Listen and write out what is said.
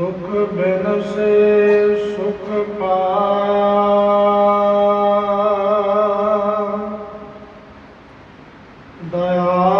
ਦੁਖ ਬਿਨਸੇ ਸੁਖ ਪਾ ਦਇਆ